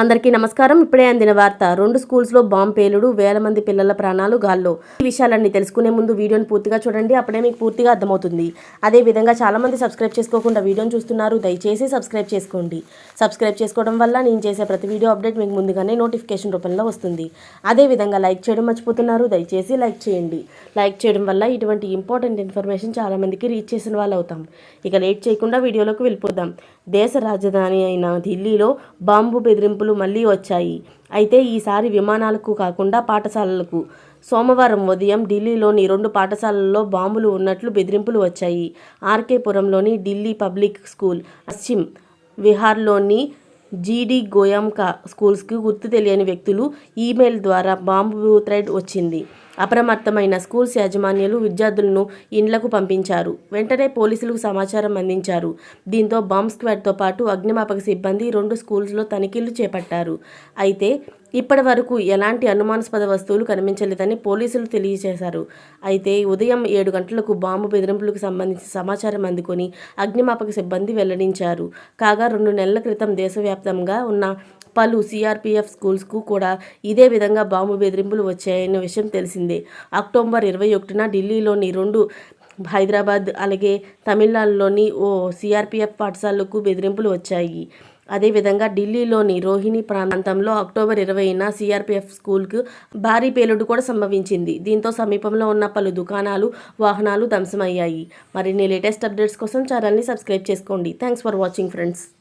అందరికీ నమస్కారం. ఇప్పుడే అందిన వార్త రెండు స్కూల్స్లో బాంబు పేలుడు వేల మంది పిల్లల ప్రాణాలు గాల్లో. ఈ విషయాలన్నీ తెలుసుకునే ముందు వీడియోని పూర్తిగా చూడండి అప్పుడే మీకు పూర్తిగా అర్థమవుతుంది. అదే విధంగా చాలా మంది సబ్స్క్రైబ్ చేసుకోకుండా వీడియోని చూస్తున్నారు దయచేసి సబ్స్క్రైబ్ చేసుకోండి. సబ్స్క్రైబ్ చేసుకోవడం వల్ల నేను చేసే ప్రతి వీడియో అప్డేట్ మీకు ముందుగానే నోటిఫికేషన్ రూపంలో వస్తుంది. అదే విధంగా లైక్ చేయడం మర్చిపోతున్నారు దయచేసి లైక్ చేయండి. లైక్ చేయడం వల్ల ఇటువంటి ఇంపార్టెంట్ ఇన్ఫర్మేషన్ చాలా మందికి రీచ్ చేసిన వాళ్ళు అవుతాం ఇక లేట్ చేయకుండా వీడియోలోకి వెళ్ళిపోదాం. దేశ రాజధాని అయిన ఢిల్లీలో బాంబు బెదిరింపులు మళ్ళీ వచ్చాయి. అయితే ఈసారి విమానాలకు కాకుండా పాఠశాలలకు. సోమవారం ఉదయం ఢిల్లీలోని రెండు పాఠశాలల్లో బాంబులు ఉన్నట్లు బెదిరింపులు వచ్చాయి. ఆర్కేపురంలోని ఢిల్లీ పబ్లిక్ స్కూల్ పశ్చిమ్ విహార్లోని జీడీ గోయంకా స్కూల్స్కి గుర్తు తెలియని వ్యక్తులు ఈమెయిల్ ద్వారా బాంబు థ్రెడ్ వచ్చింది. అప్రమత్తమైన స్కూల్స్ యాజమాన్యాలు విద్యార్థులను ఇండ్లకు పంపించారు. వెంటనే పోలీసులకు సమాచారం అందించారు. దీంతో బాంబ్ స్క్వాడ్తో పాటు అగ్నిమాపక సిబ్బంది రెండు స్కూల్స్లో తనిఖీలు చేపట్టారు. అయితే ఇప్పటి వరకు ఎలాంటి అనుమానాస్పద వస్తువులు కనిపించలేదని పోలీసులు తెలియజేశారు. అయితే ఉదయం ఏడు గంటలకు బాంబు బెదిరింపులకు సంబంధించి సమాచారం అందుకొని అగ్నిమాపక సిబ్బంది వెల్లడించారు. కాగా రెండు నెలల క్రితం దేశవ్యాప్తంగా ఉన్న పలు సిఆర్పిఎఫ్ స్కూల్స్కు కూడా ఇదే విధంగా బాంబు బెదిరింపులు వచ్చాయన్న విషయం తెలిసింది. అక్టోబర్ ఇరవై ఒకటిన ఢిల్లీలోని రెండు హైదరాబాద్ అలాగే తమిళనాడులోని ఓ సిఆర్పిఎఫ్ పాఠశాలకు బెదిరింపులు వచ్చాయి. అదేవిధంగా ఢిల్లీలోని రోహిణి ప్రాంతంలో అక్టోబర్ ఇరవైన సిఆర్పిఎఫ్ స్కూల్కు భారీ పేలుడు కూడా సంభవించింది. దీంతో సమీపంలో ఉన్న పలు దుకాణాలు వాహనాలు ధ్వంసమయ్యాయి. మరిన్ని లేటెస్ట్ అప్డేట్స్ కోసం ఛానల్ని సబ్స్క్రైబ్ చేసుకోండి. Thanks for watching friends.